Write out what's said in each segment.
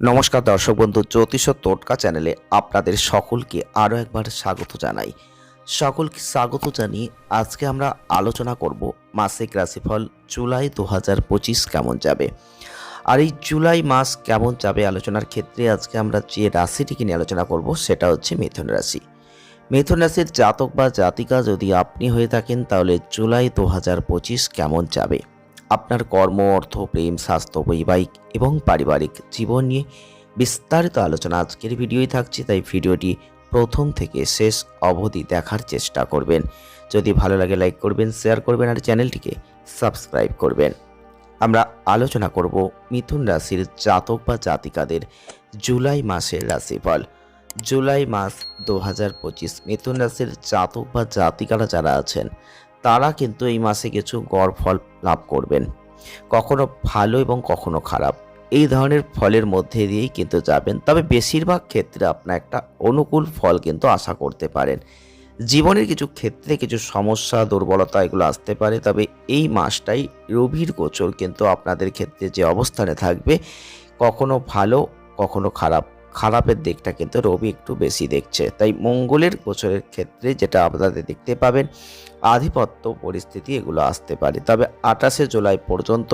নমস্কার দর্শক বন্ধু, জ্যোতিষ টোটকা চ্যানেলে আপনাদের সকলকে আরও একবার স্বাগত জানাই। সকলকে স্বাগত জানিয়ে আজকে আমরা আলোচনা করব মাসিক রাশিফল জুলাই দু হাজার পঁচিশ কেমন যাবে। আর এই জুলাই মাস কেমন যাবে আলোচনার ক্ষেত্রে আজকে আমরা যে রাশিটিকে নিয়ে আলোচনা করব সেটা হচ্ছে মিথুন রাশি। মিথুন রাশির জাতক বা জাতিকা যদি আপনি হয়ে থাকেন তাহলে জুলাই দু হাজার পঁচিশ কেমন যাবে? আপনার কর্ম, অর্থ, প্রেম, স্বাস্থ্য, বৈবাহিক এবং পারিবারিক জীবন নিয়ে বিস্তারিত আলোচনা আজকের ভিডিওই থাকছে, তাই ভিডিওটি প্রথম থেকে শেষ অবধি দেখার চেষ্টা করবেন। যদি ভালো লাগে, লাইক করবেন, শেয়ার করবেন আর চ্যানেলটিকে সাবস্ক্রাইব করবেন। আমরা আলোচনা করব মিথুন রাশির জাতক বা জাতিকাদের জুলাই মাসের রাশিফল। জুলাই মাস দু হাজার পঁচিশ, মিথুন রাশির জাতক বা জাতিকারা যারা আছেন তারা কিন্তু এই মাসে কিছু গড় ফল লাভ করবেন। কখনো ভালো এবং কখনো খারাপ। এই ধরনের ফলের মধ্যে দিয়েই কিন্তু যাবেন। তবে বেশিরভাগ ক্ষেত্রে আপনার একটা অনুকূল ফল কিন্তু আশা করতে পারেন। জীবনের কিছু ক্ষেত্রে কিছু সমস্যা, দুর্বলতা এগুলো আসতে পারে। তবে এই মাসটাই রবির গোচর কিন্তু আপনাদের ক্ষেত্রে যে অবস্থানে থাকবে, কখনো ভালো, কখনো খারাপ খারাপের দিকটা কিন্তু রবি একটু বেশি দেখছে। তাই মঙ্গলের গোচরের ক্ষেত্রে যেটা আপনাদের দেখতে পাবেন, আধিপত্য পরিস্থিতি এগুলো আসতে পারে। তবে আঠাশে জুলাই পর্যন্ত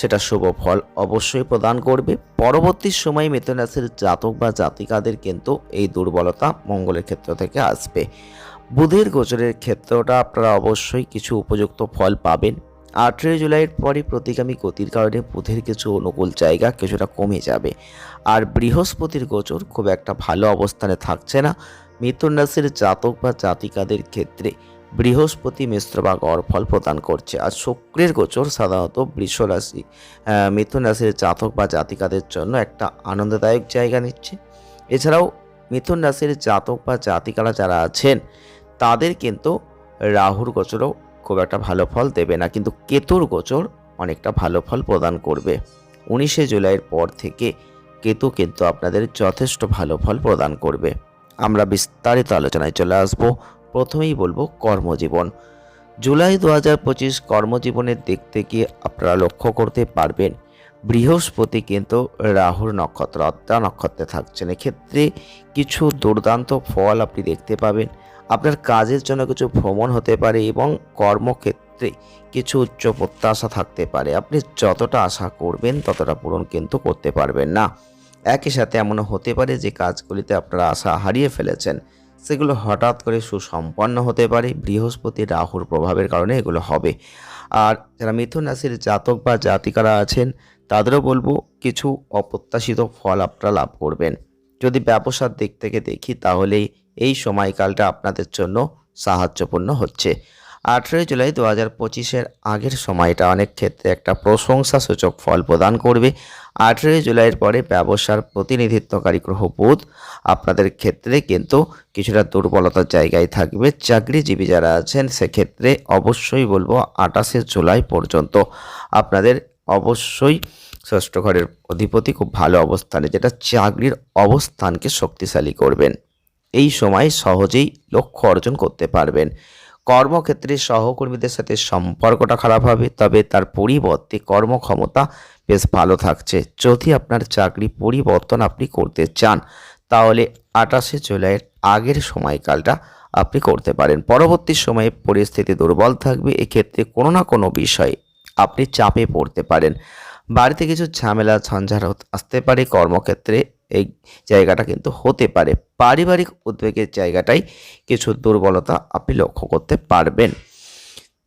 সেটা শুভ ফল অবশ্যই প্রদান করবে। পরবর্তী সময় মিথুন রাশির জাতক বা জাতিকাদের কিন্তু এই দুর্বলতা মঙ্গলের ক্ষেত্র থেকে আসবে। বুধের গোচরের ক্ষেত্রটা আপনারা অবশ্যই কিছু উপযুক্ত ফল পাবেন। আঠেরোই জুলাইয়ের পরে প্রতিগামী গতির কারণে বুধের কিছু অনুকূল জায়গা কিছুটা কমে যাবে। আর বৃহস্পতির গোচর খুব একটা ভালো অবস্থানে থাকছে না। মিথুন রাশির জাতক বা জাতিকাদের ক্ষেত্রে বৃহস্পতি মিশ্র বা গড় ফল প্রদান করছে। আর শুক্রের গোচর সাধারণত বৃষ রাশি মিথুন রাশির জাতক বা জাতিকাদের জন্য একটা আনন্দদায়ক জায়গা নিচ্ছে। এছাড়াও মিথুন রাশির জাতক বা জাতিকারা যারা আছেন, তাদের কিন্তু রাহুর গোচরও খুব একটা ভালো ফল দেবে না, কিন্তু কেতুর গোচর অনেকটা ভালো ফল প্রদান করবে। উনিশে জুলাইয়ের পর থেকে কেতু কিন্তু আপনাদের যথেষ্ট ভালো ফল প্রদান করবে। আমরা বিস্তারিত আলোচনায় চলে আসব। প্রথমেই বলব কর্মজীবন। জুলাই দু হাজার পঁচিশ কর্মজীবনের দিক থেকে আপনারা লক্ষ্য করতে পারবেন, বৃহস্পতি কিন্তু রাহুর নক্ষত্র অদ্রা নক্ষত্রে থাকছেন। এক্ষেত্রে কিছু দুর্দান্ত ফল আপনি দেখতে পাবেন। আপনার কাজের জন্য কিছু ভ্রমণ হতে পারে এবং কর্মক্ষেত্রে কিছু উচ্চ প্রত্যাশা থাকতে পারে। আপনি যতটা আশা করবেন, ততটা পূরণ কিন্তু করতে পারবেন না। একই সাথে এমনও হতে পারে যে কাজগুলিতে আপনারা আশা হারিয়ে ফেলেছেন। সেগুলো হঠাৎ করে সুসম্পন্ন হতে পারে। বৃহস্পতি, রাহুর প্রভাবের কারণে এগুলো হবে। আর যারা মিথুন রাশির জাতক বা জাতিকারা আছেন, তাদেরও বলব কিছু অপ্রত্যাশিত ফল আপনারা লাভ করবেন। যদি ব্যবসার দিক থেকে দেখি, তাহলেই এই সময়কালটা আপনাদের জন্য সাহায্যপূর্ণ হচ্ছে। আঠেরোই জুলাই দু হাজার পঁচিশের আগের সময়টা অনেক ক্ষেত্রে একটা প্রশংসাসূচক ফল প্রদান করবে। আঠেরোই জুলাইয়ের পরে ব্যবসার প্রতিনিধিত্বকারী গ্রহ বুধ। আপনাদের ক্ষেত্রে কিন্তু কিছুটা দুর্বলতার জায়গায় থাকবে। চাকরিজীবী যারা আছেন, সেক্ষেত্রে অবশ্যই বলব আঠাশে জুলাই পর্যন্ত আপনাদের অবশ্যই ষষ্ঠ ঘরের অধিপতি খুব ভালো অবস্থানে যেটা চাকরির অবস্থানকে শক্তিশালী করবেন। এই সময় সহজেই লক্ষ্য অর্জন করতে পারবেন। কর্মক্ষেত্রে সহকর্মীদের সাথে সম্পর্কটা খারাপ হবে, তবে তার পরিবর্তে কর্মক্ষমতা বেশ ভালো থাকছে। যদি আপনার চাকরি পরিবর্তন আপনি করতে চান, তাহলে আঠাশে জুলাইয়ের আগের সময়কালটা আপনি করতে পারেন। পরবর্তী সময়ে পরিস্থিতি দুর্বল থাকবে, এক্ষেত্রে কোনো না কোনো বিষয়ে আপনি চাপে পড়তে পারেন। বাড়িতে কিছু ঝামেলা, ঝঞ্ঝাট আসতে পারে। কর্মক্ষেত্রে এই জায়গাটা কিন্তু হতে পারে। পারিবারিক উদ্বেগের জায়গাটাই কিছু দুর্বলতা আপনি লক্ষ্য করতে পারবেন।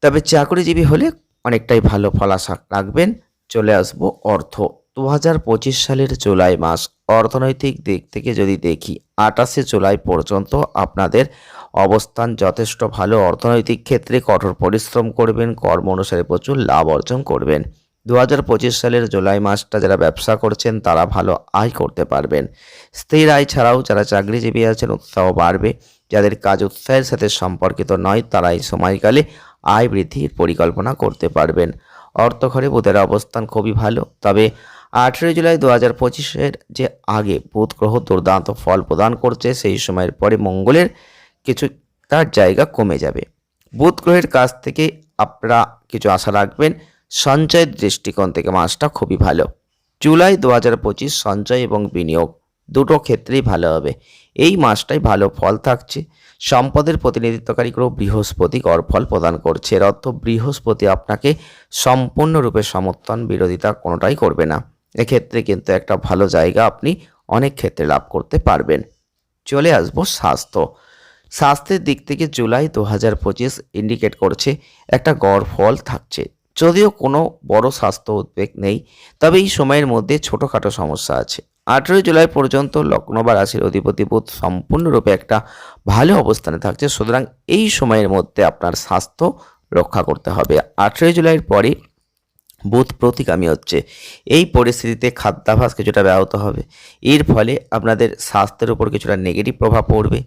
তবে চাকরিজীবী হলে অনেকটাই ভালো ফল আশা রাখবেন। চলে আসব অর্থ। দু হাজার পঁচিশ সালের জুলাই মাস। অর্থনৈতিক দিক থেকে যদি দেখি, আটাশে জুলাই পর্যন্ত আপনাদের অবস্থান যথেষ্ট ভালো। অর্থনৈতিক ক্ষেত্রে কঠোর পরিশ্রম করবেন, কর্ম অনুসারে প্রচুর লাভ অর্জন করবেন। দু হাজার পঁচিশ সালের জুলাই মাসটা যারা ব্যবসা করছেন, তারা ভালো আয় করতে পারবেন। স্থির আয় ছাড়াও যারা চাকরিজীবী আছেন, উৎসাহ বাড়বে। যাদের কাজ উৎসাহের সাথে সম্পর্কিত নয়, তারা এই সময়কালে আয় বৃদ্ধির পরিকল্পনা করতে পারবেন। অর্থঘরে বুধের অবস্থান খুবই ভালো, তবে আঠেরোই জুলাই দু হাজার পঁচিশের যে আগে বুধ গ্রহ দুর্দান্ত ফল প্রদান করছে, সেই সময়ের পরে মঙ্গলের কিছু তার জায়গা কমে যাবে। বুধ গ্রহের কাছ থেকে আপনারা কিছু আশা রাখবেন। সঞ্চয়ের দৃষ্টিকোণ থেকে মাসটা খুবই ভালো। জুলাই দু হাজার পঁচিশ সঞ্চয় এবং বিনিয়োগ দুটো ক্ষেত্রেই ভালো হবে। এই মাসটাই ভালো ফল থাকছে। সম্পদের প্রতিনিধিত্বকারী গ্রহ বৃহস্পতি ফল প্রদান করছে। এর অর্থ বৃহস্পতি আপনাকে সম্পূর্ণরূপে সমর্থন, বিরোধিতা কোনোটাই করবে না। এক্ষেত্রে কিন্তু একটা ভালো জায়গা আপনি অনেক ক্ষেত্রে লাভ করতে পারবেন। চলে আসব স্বাস্থ্য। স্বাস্থ্যের দিক থেকে জুলাই দু হাজার পঁচিশ ইন্ডিকেট করছে একটা গড় ফল থাকছে। যদিও কোনো বড় স্বাস্থ্য উদ্বেগ নেই, তবে এই সময়ের মধ্যে ছোটোখাটো সমস্যা আছে। আঠেরোই জুলাই পর্যন্ত লগ্ন বা রাশির অধিপতি বুধ সম্পূর্ণরূপে একটা ভালো অবস্থানে থাকছে, সুতরাং এই সময়ের মধ্যে আপনার স্বাস্থ্য রক্ষা করতে হবে। আঠেরোই জুলাইয়ের পরে বুধ প্রতিগামী হচ্ছে। এই পরিস্থিতিতে খাদ্যাভাস কিছুটা ব্যাহত হবে। এর ফলে আপনাদের স্বাস্থ্যের উপর কিছুটা নেগেটিভ প্রভাব পড়বে।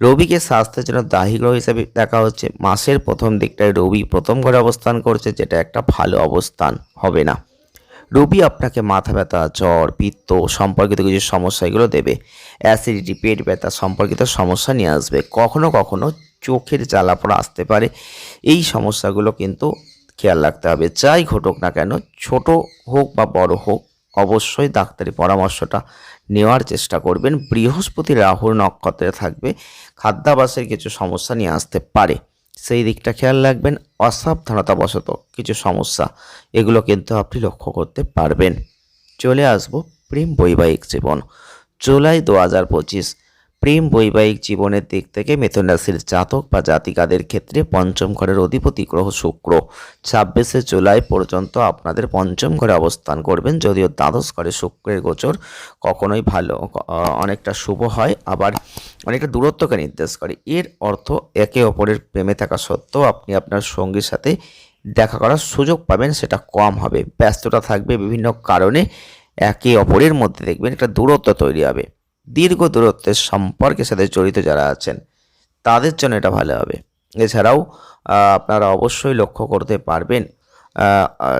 রবিকে স্বাস্থ্যের জন্য দাহী গ্রহ হিসেবে দেখা হচ্ছে। মাসের প্রথম দিকটায় রবি প্রথম ঘরে অবস্থান করছে, যেটা একটা ভালো অবস্থান হবে না। রবি আপনাকে মাথা ব্যথা, জ্বর, পিত্ত সম্পর্কিত কিছু সমস্যা এগুলো দেবে। অ্যাসিডিটি, পেট ব্যথা সম্পর্কিত সমস্যা নিয়ে আসবে। কখনো কখনো চোখের জ্বালাপড়া আসতে পারে। এই সমস্যাগুলো কিন্তু খেয়াল রাখতে হবে। যাই ঘটুক না কেন, ছোট হোক বা বড় হোক, অবশ্যই ডাক্তারি পরামর্শটা নেওয়ার চেষ্টা করবেন। বৃহস্পতি রাহুর নক্ষত্রে থাকবে, খাদ্যাভাসের কিছু সমস্যা নিয়ে আসতে পারে। সেই দিকটা খেয়াল রাখবেন, অসাবধানতাবশত কিছু সমস্যা, এগুলো কিন্তু আপনি লক্ষ্য করতে পারবেন। চলে আসব প্রেম বৈবাহিক জীবন। জুলাই দু হাজার পঁচিশ প্রেম বৈবাহিক জীবনের দিক থেকে মিথুন রাশির জাতক বা জাতিকাদের ক্ষেত্রে পঞ্চম ঘরের অধিপতি গ্রহ শুক্র। ছাব্বিশে জুলাই পর্যন্ত আপনাদের পঞ্চম ঘরে অবস্থান করবেন, যদিও দ্বাদশ ঘরে শুক্রের গোচর কখনোই ভালো অনেকটা শুভ হয়, আবার অনেকটা দূরত্বকে নির্দেশ করে। এর অর্থ একে অপরের প্রেমে থাকা সত্ত্বেও আপনি আপনার সঙ্গীর সাথে দেখা করার সুযোগ পাবেন, সেটা কম হবে। ব্যস্ততা থাকবে বিভিন্ন কারণে একে অপরের মধ্যে দেখবেন একটা দূরত্ব তৈরি হবে। দীর্ঘ দূরত্বের সম্পর্কের সাথে জড়িত যারা আছেন, তাদের জন্য এটা ভালো হবে। এছাড়াও আপনারা অবশ্যই লক্ষ্য করতে পারবেন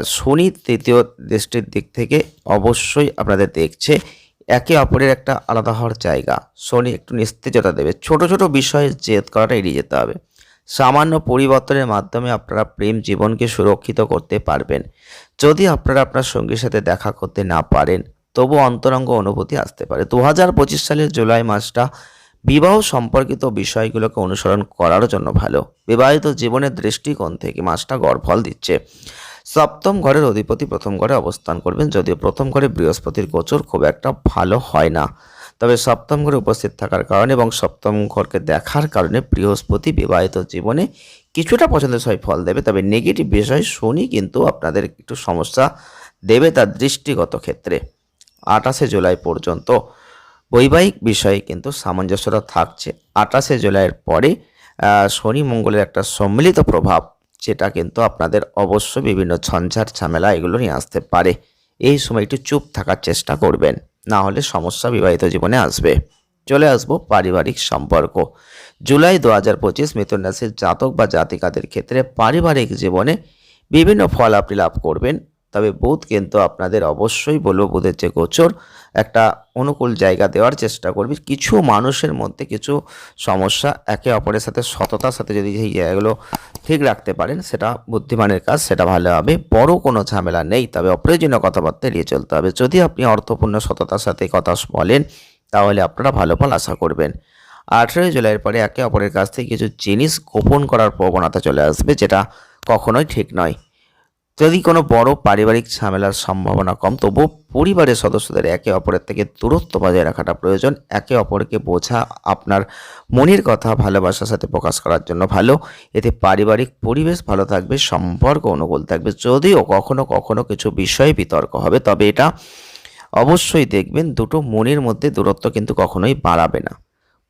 শনি তৃতীয় দৃষ্টির দিক থেকে অবশ্যই আপনাদের দেখছে একে অপরের একটা আলাদা হওয়ার জায়গা। শনি একটু নিস্তেজতা দেবে। ছোট ছোট বিষয়ে জেদ করাটা এড়িয়ে যেতে হবে। সামান্য পরিবর্তনের মাধ্যমে আপনারা প্রেম জীবনকে সুরক্ষিত করতে পারবেন। যদি আপনারা আপনার সঙ্গীর সাথে দেখা করতে না পারেন তবু অন্তরঙ্গ অনুভূতি আসতে পারে। দু হাজার পঁচিশ সালের জুলাই মাসটা বিবাহ সম্পর্কিত বিষয়গুলোকে অনুসরণ করার জন্য ভালো। বিবাহিত জীবনের দৃষ্টিকোণ থেকে মাসটা গড়ফল দিচ্ছে। সপ্তম ঘরের অধিপতি প্রথম ঘরে অবস্থান করবেন, যদিও প্রথম ঘরে বৃহস্পতির গোচর খুব একটা ভালো হয় না। তবে সপ্তম ঘরে উপস্থিত থাকার কারণে এবং সপ্তম ঘরকে দেখার কারণে বৃহস্পতি বিবাহিত জীবনে কিছুটা পছন্দসই ফল দেবে। তবে নেগেটিভ বিষয় শনি কিন্তু আপনাদের একটু সমস্যা দেবে তার দৃষ্টিগত ক্ষেত্রে। আঠাশে জুলাই পর্যন্ত। বৈবাহিক বিষয়ে কিন্তু সামঞ্জস্যতা থাকছে। আঠাশে জুলাইয়ের পরে শনি মঙ্গলের একটা সম্মিলিত প্রভাব যেটা কিন্তু আপনাদের অবশ্যই বিভিন্ন ঝঞ্ঝাট ঝামেলা এগুলো নিয়ে আসতে পারে। এই সময় একটু চুপ থাকার চেষ্টা করবেন, না হলে সমস্যা বিবাহিত জীবনে আসবে। চলে আসব পারিবারিক সম্পর্ক। জুলাই দু হাজার পঁচিশ মিথুন রাশির জাতক বা জাতিকাদের ক্ষেত্রে পারিবারিক জীবনে বিভিন্ন ফল আপনি লাভ করবেন। তবে বুধ কিন্তু আপনাদের অবশ্যই বলব বুধের যে গোচর, একটা অনুকূল জায়গা দেওয়ার চেষ্টা করবে। কিছু মানুষের মধ্যে কিছু সমস্যা একে অপরের সাথে সততার সাথে যদি এই জায়গাগুলো ঠিক রাখতে পারেন, সেটা বুদ্ধিমানের কাজ, সেটা ভালো হবে। বড় কোনো ঝামেলা নেই, তবে অপ্রয়োজনীয় কথাবার্তা এড়িয়ে চলতে হবে। যদি আপনি অর্থপূর্ণ সততার সাথে কথা বলেন, তাহলে আপনারা ভালো ফল আশা করবেন। আঠেরোই জুলাইয়ের পরে একে অপরের কাছ থেকে কিছু জিনিস গোপন করার প্রবণতা চলে আসবে, যেটা কখনোই ঠিক নয়। যদি কোনো বড় পারিবারিক ঝামেলার সম্ভাবনা কম তবুও পরিবারের সদস্যদের একে অপরের থেকে দূরত্ব বজায় রাখাটা প্রয়োজন। একে অপরকে বোঝা আপনার মনের কথা, ভালোবাসার সাথে প্রকাশ করার জন্য ভালো। এতে পারিবারিক পরিবেশ ভালো থাকবে, সম্পর্ক অনুকূল থাকবে। যদিও কখনো কখনো কিছু বিষয়ে বিতর্ক হবে, তবে এটা অবশ্যই দেখবেন, দুটো মনের মধ্যে দূরত্ব কিন্তু কখনোই বাড়াবে না।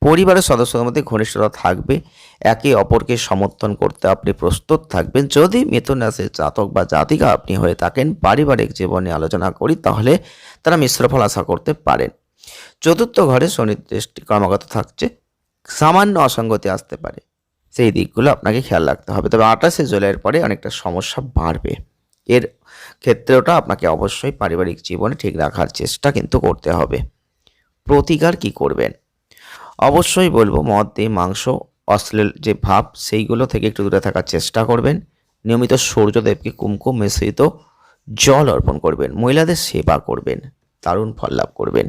পরিবারের সদস্যদের মধ্যে ঘনিষ্ঠতা থাকবে, একে অপরকে সমর্থন করতে আপনি প্রস্তুত থাকবেন। যদি মিথুন রাশির জাতক বা জাতিকা আপনি হয়ে থাকেন, পারিবারিক জীবনে আলোচনা করি, তাহলে তারা মিশ্র ফল আশা করতে পারেন। চতুর্থ ঘরে শনির দৃষ্টি ক্রমাগত থাকছে, সামান্য অসঙ্গতি আসতে পারে। সেই দিকগুলো আপনাকে খেয়াল রাখতে হবে। তবে আঠাশে জুলাইয়ের পরে অনেকটা সমস্যা বাড়বে। এর ক্ষেত্রেওটা আপনাকে অবশ্যই পারিবারিক জীবনে ঠিক রাখার চেষ্টা কিন্তু করতে হবে। প্রতিকার কি করবেন? অবশ্যই বলব, মদ দিয়ে মাংস, অশ্লীল যে ভাব, সেইগুলো থেকে একটু দূরে থাকার চেষ্টা করবেন। নিয়মিত সূর্যদেবকে কুমকুম মিশ্রিত জল অর্পণ করবেন, মহিলাদের সেবা করবেন, দারুণ ফল লাভ করবেন।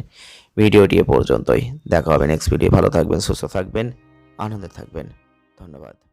ভিডিওটি এ পর্যন্তই। দেখা হবে নেক্সট ভিডিও ভালো থাকবেন, সুস্থ থাকবেন, আনন্দে থাকবেন। ধন্যবাদ।